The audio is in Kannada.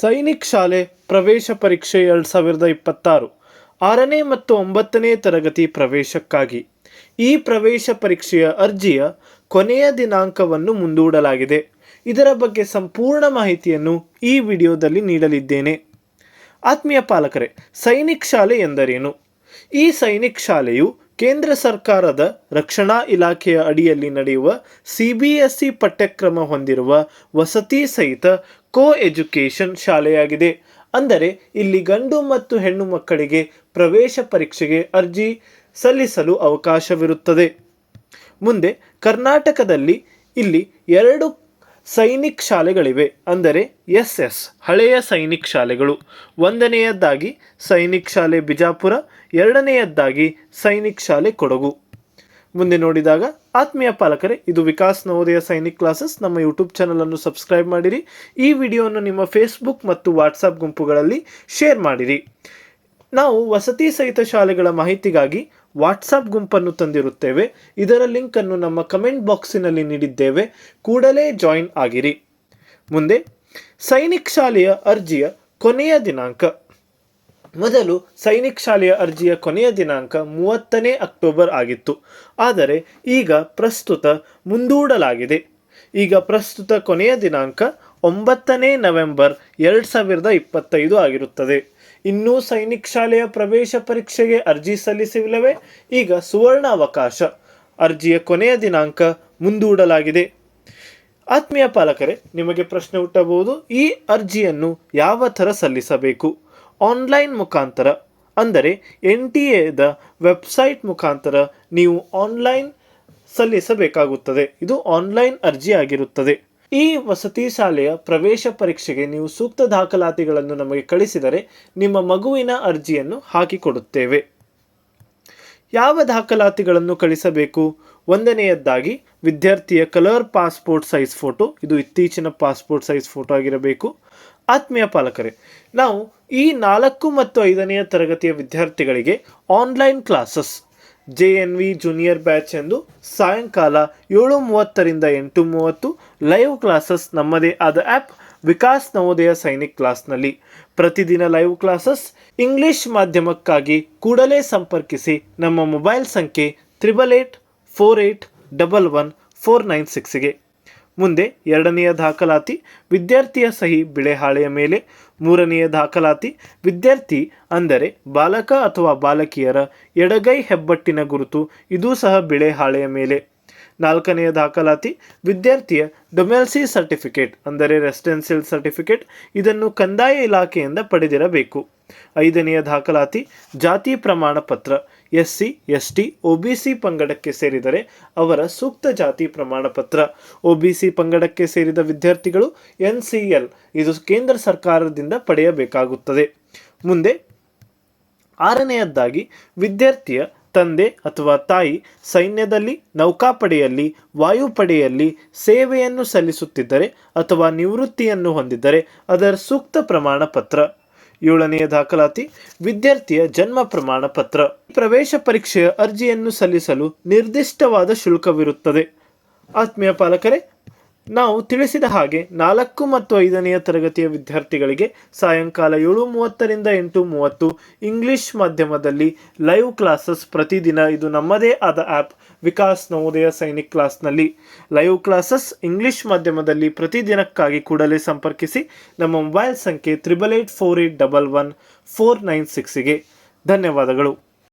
ಸೈನಿಕ್ ಶಾಲೆ ಪ್ರವೇಶ ಪರೀಕ್ಷೆ ಎರಡು ಸಾವಿರದ ಇಪ್ಪತ್ತಾರು. ಆರನೇ ಮತ್ತು ಒಂಬತ್ತನೇ ತರಗತಿ ಪ್ರವೇಶಕ್ಕಾಗಿ ಈ ಪ್ರವೇಶ ಪರೀಕ್ಷೆಯ ಅರ್ಜಿಯ ಕೊನೆಯ ದಿನಾಂಕವನ್ನು ಮುಂದೂಡಲಾಗಿದೆ. ಇದರ ಬಗ್ಗೆ ಸಂಪೂರ್ಣ ಮಾಹಿತಿಯನ್ನು ಈ ವಿಡಿಯೋದಲ್ಲಿ ನೀಡಲಿದ್ದೇನೆ. ಆತ್ಮೀಯ ಪಾಲಕರೇ, ಸೈನಿಕ್ ಶಾಲೆ ಎಂದರೇನು? ಈ ಸೈನಿಕ್ ಶಾಲೆಯು ಕೇಂದ್ರ ಸರ್ಕಾರದ ರಕ್ಷಣಾ ಇಲಾಖೆಯ ಅಡಿಯಲ್ಲಿ ನಡೆಯುವ ಸಿ ಬಿ ಎಸ್ ಇ ಪಠ್ಯಕ್ರಮ ಹೊಂದಿರುವ ವಸತಿ ಸಹಿತ ಕೋ ಎಜುಕೇಷನ್ ಶಾಲೆಯಾಗಿದೆ. ಅಂದರೆ ಇಲ್ಲಿ ಗಂಡು ಮತ್ತು ಹೆಣ್ಣು ಮಕ್ಕಳಿಗೆ ಪ್ರವೇಶ ಪರೀಕ್ಷೆಗೆ ಅರ್ಜಿ ಸಲ್ಲಿಸಲು ಅವಕಾಶವಿರುತ್ತದೆ. ಮುಂದೆ ಕರ್ನಾಟಕದಲ್ಲಿ ಇಲ್ಲಿ ಎರಡು ಸೈನಿಕ್ ಶಾಲೆಗಳಿವೆ ಅಂದರೆ ಎಸ್ ಎಸ್ ಹಳೆಯ ಸೈನಿಕ್ ಶಾಲೆಗಳು. ಒಂದನೆಯದ್ದಾಗಿ ಸೈನಿಕ್ ಶಾಲೆ ಬಿಜಾಪುರ, ಎರಡನೆಯದ್ದಾಗಿ ಸೈನಿಕ್ ಶಾಲೆ ಕೊಡಗು. ಮುಂದೆ ನೋಡಿದಾಗ ಆತ್ಮೀಯ ಪಾಲಕರೇ, ಇದು ವಿಕಾಸ್ ನವೋದಯ ಸೈನಿಕ್ ಕ್ಲಾಸಸ್. ನಮ್ಮ ಯೂಟ್ಯೂಬ್ ಚಾನಲನ್ನು ಸಬ್ಸ್ಕ್ರೈಬ್ ಮಾಡಿರಿ. ಈ ವಿಡಿಯೋವನ್ನು ನಿಮ್ಮ ಫೇಸ್ಬುಕ್ ಮತ್ತು ವಾಟ್ಸಪ್ ಗುಂಪುಗಳಲ್ಲಿ ಶೇರ್ ಮಾಡಿರಿ. ನಾವು ವಸತಿ ಸಹಿತ ಶಾಲೆಗಳ ಮಾಹಿತಿಗಾಗಿ ವಾಟ್ಸಪ್ ಗುಂಪನ್ನು ತಂದಿರುತ್ತೇವೆ. ಇದರ ಲಿಂಕನ್ನು ನಮ್ಮ ಕಮೆಂಟ್ ಬಾಕ್ಸಿನಲ್ಲಿ ನೀಡಿದ್ದೇವೆ. ಕೂಡಲೇ ಜಾಯಿನ್ ಆಗಿರಿ. ಮುಂದೆ, ಸೈನಿಕ್ ಶಾಲೆಯ ಅರ್ಜಿಯ ಕೊನೆಯ ದಿನಾಂಕ. ಮೊದಲು ಸೈನಿಕ್ ಶಾಲೆಯ ಅರ್ಜಿಯ ಕೊನೆಯ ದಿನಾಂಕ ಮೂವತ್ತನೇ ಅಕ್ಟೋಬರ್ ಆಗಿತ್ತು. ಆದರೆ ಈಗ ಪ್ರಸ್ತುತ ಮುಂದೂಡಲಾಗಿದೆ. ಈಗ ಪ್ರಸ್ತುತ ಕೊನೆಯ ದಿನಾಂಕ ಒಂಬತ್ತನೇ ನವೆಂಬರ್ ಎರಡು ಸಾವಿರದ ಇಪ್ಪತ್ತೈದು ಆಗಿರುತ್ತದೆ. ಇನ್ನೂ ಸೈನಿಕ್ ಶಾಲೆಯ ಪ್ರವೇಶ ಪರೀಕ್ಷೆಗೆ ಅರ್ಜಿ ಸಲ್ಲಿಸಿಲ್ಲವೇ? ಈಗ ಸುವರ್ಣ ಅವಕಾಶ ಅರ್ಜಿಯ ಕೊನೆಯ ದಿನಾಂಕ ಮುಂದೂಡಲಾಗಿದೆ. ಆತ್ಮೀಯ ಪಾಲಕರೇ, ನಿಮಗೆ ಪ್ರಶ್ನೆ ಹುಟ್ಟಬಹುದು, ಈ ಅರ್ಜಿಯನ್ನು ಯಾವ ಥರ ಸಲ್ಲಿಸಬೇಕು? ಆನ್ಲೈನ್ ಮುಖಾಂತರ, ಅಂದರೆ ಎನ್ ಟಿ ಎದ ವೆಬ್ಸೈಟ್ ಮುಖಾಂತರ ನೀವು ಆನ್ಲೈನ್ ಸಲ್ಲಿಸಬೇಕಾಗುತ್ತದೆ. ಇದು ಆನ್ಲೈನ್ ಅರ್ಜಿ ಆಗಿರುತ್ತದೆ. ಈ ವಸತಿ ಶಾಲೆಯ ಪ್ರವೇಶ ಪರೀಕ್ಷೆಗೆ ನೀವು ಸೂಕ್ತ ದಾಖಲಾತಿಗಳನ್ನು ನಮಗೆ ಕಳಿಸಿದರೆ ನಿಮ್ಮ ಮಗುವಿನ ಅರ್ಜಿಯನ್ನು ಹಾಕಿಕೊಡುತ್ತೇವೆ. ಯಾವ ದಾಖಲಾತಿಗಳನ್ನು ಕಳಿಸಬೇಕು? ಒಂದನೆಯದ್ದಾಗಿ ವಿದ್ಯಾರ್ಥಿಯ ಕಲರ್ ಪಾಸ್ಪೋರ್ಟ್ ಸೈಜ್ ಫೋಟೋ, ಇದು ಇತ್ತೀಚಿನ ಪಾಸ್ಪೋರ್ಟ್ ಸೈಜ್ ಫೋಟೋ ಆಗಿರಬೇಕು. ಆತ್ಮೀಯ ಪಾಲಕರೇ, ನಾವು ಈ ನಾಲ್ಕು ಮತ್ತು ಐದನೆಯ ತರಗತಿಯ ವಿದ್ಯಾರ್ಥಿಗಳಿಗೆ online classes J N V junior batch ಎಂದು ಸಾಯಂಕಾಲ ಏಳು ಮೂವತ್ತರಿಂದ ಎಂಟು ಮೂವತ್ತು ಲೈವ್ ಕ್ಲಾಸಸ್ ನಮ್ಮದೇ ಆದ ಆ್ಯಪ್ ವಿಕಾಸ್ ನವೋದಯ ಸೈನಿಕ್ ಕ್ಲಾಸ್ನಲ್ಲಿ. ಪ್ರತಿದಿನ ಲೈವ್ ಕ್ಲಾಸಸ್ ಇಂಗ್ಲಿಷ್ ಮಾಧ್ಯಮಕ್ಕಾಗಿ ಕೂಡಲೇ ಸಂಪರ್ಕಿಸಿ ನಮ್ಮ ಮೊಬೈಲ್ ಸಂಖ್ಯೆ triple eight four eight double one four nine ಸಿಕ್ಸ್ಗೆ. ಮುಂದೆ ಎರಡನೆಯ ದಾಖಲಾತಿ ವಿದ್ಯಾರ್ಥಿಯ ಸಹಿ ಬಿಳೆಹಾಳೆಯ ಮೇಲೆ ಮೂರನೆಯ ದಾಖಲಾತಿ, ವಿದ್ಯಾರ್ಥಿ ಅಂದರೆ ಬಾಲಕ ಅಥವಾ ಬಾಲಕಿಯರ ಎಡಗೈ ಹೆಬ್ಬಟ್ಟಿನ ಗುರುತು, ಇದೂ ಸಹ ಬಿಳೆ ಹಾಳೆಯ ಮೇಲೆ. ನಾಲ್ಕನೆಯ ದಾಖಲಾತಿ, ವಿದ್ಯಾರ್ಥಿಯ ಡೊಮೆಲ್ಸಿ ಸರ್ಟಿಫಿಕೇಟ್, ಅಂದರೆ ರೆಸಿಡೆನ್ಸಿಯಲ್ ಸರ್ಟಿಫಿಕೇಟ್, ಇದನ್ನು ಕಂದಾಯ ಇಲಾಖೆಯಿಂದ ಪಡೆದಿರಬೇಕು. ಐದನೆಯ ದಾಖಲಾತಿ, ಜಾತಿ ಪ್ರಮಾಣ ಪತ್ರ ಎಸ್ ಸಿ ಎಸ್ ಟಿ ಒ ಪಂಗಡಕ್ಕೆ ಸೇರಿದರೆ ಅವರ ಸೂಕ್ತ ಜಾತಿ ಪ್ರಮಾಣ ಪತ್ರ. ಒ ಪಂಗಡಕ್ಕೆ ಸೇರಿದ ವಿದ್ಯಾರ್ಥಿಗಳು ಎನ್ ಸಿ ಎಲ್ ಇದು ಕೇಂದ್ರ ಸರ್ಕಾರದಿಂದ ಪಡೆಯಬೇಕಾಗುತ್ತದೆ. ಮುಂದೆ, ಆರನೆಯದ್ದಾಗಿ, ವಿದ್ಯಾರ್ಥಿಯ ತಂದೆ ಅಥವಾ ತಾಯಿ ಸೈನ್ಯದಲ್ಲಿ, ನೌಕಾಪಡೆಯಲ್ಲಿ, ವಾಯುಪಡೆಯಲ್ಲಿ ಸೇವೆಯನ್ನು ಸಲ್ಲಿಸುತ್ತಿದ್ದರೆ ಅಥವಾ ನಿವೃತ್ತಿಯನ್ನು ಹೊಂದಿದ್ದರೆ ಅದರ ಸೂಕ್ತ ಪ್ರಮಾಣ ಪತ್ರ. ಏಳನೆಯ ದಾಖಲಾತಿ ವಿದ್ಯಾರ್ಥಿಯ ಜನ್ಮ ಪ್ರಮಾಣ ಪತ್ರ. ಪ್ರವೇಶ ಪರೀಕ್ಷೆಯ ಅರ್ಜಿಯನ್ನು ಸಲ್ಲಿಸಲು ನಿರ್ದಿಷ್ಟವಾದ ಶುಲ್ಕವಿರುತ್ತದೆ. ಆತ್ಮೀಯ ಪಾಲಕರೇ ನಾವು ತಿಳಿಸಿದ ಹಾಗೆ ನಾಲ್ಕು ಮತ್ತು ಐದನೆಯ ತರಗತಿಯ ವಿದ್ಯಾರ್ಥಿಗಳಿಗೆ ಸಾಯಂಕಾಲ ಏಳು ಮೂವತ್ತರಿಂದ ಎಂಟು ಮೂವತ್ತು ಇಂಗ್ಲಿಷ್ ಮಾಧ್ಯಮದಲ್ಲಿ ಲೈವ್ ಕ್ಲಾಸಸ್ ಪ್ರತಿದಿನ ಇದು ನಮ್ಮದೇ ಆದ ಆ್ಯಪ್ ವಿಕಾಸ್ ನವೋದಯ ಸೈನಿಕ್ ಕ್ಲಾಸ್ನಲ್ಲಿ. ಲೈವ್ ಕ್ಲಾಸಸ್ ಇಂಗ್ಲಿಷ್ ಮಾಧ್ಯಮದಲ್ಲಿ ಪ್ರತಿದಿನಕ್ಕಾಗಿ ಕೂಡಲೇ ಸಂಪರ್ಕಿಸಿ ನಮ್ಮ ಮೊಬೈಲ್ ಸಂಖ್ಯೆ triple eight four eight double one four nine ಸಿಕ್ಸಿಗೆ ಧನ್ಯವಾದಗಳು.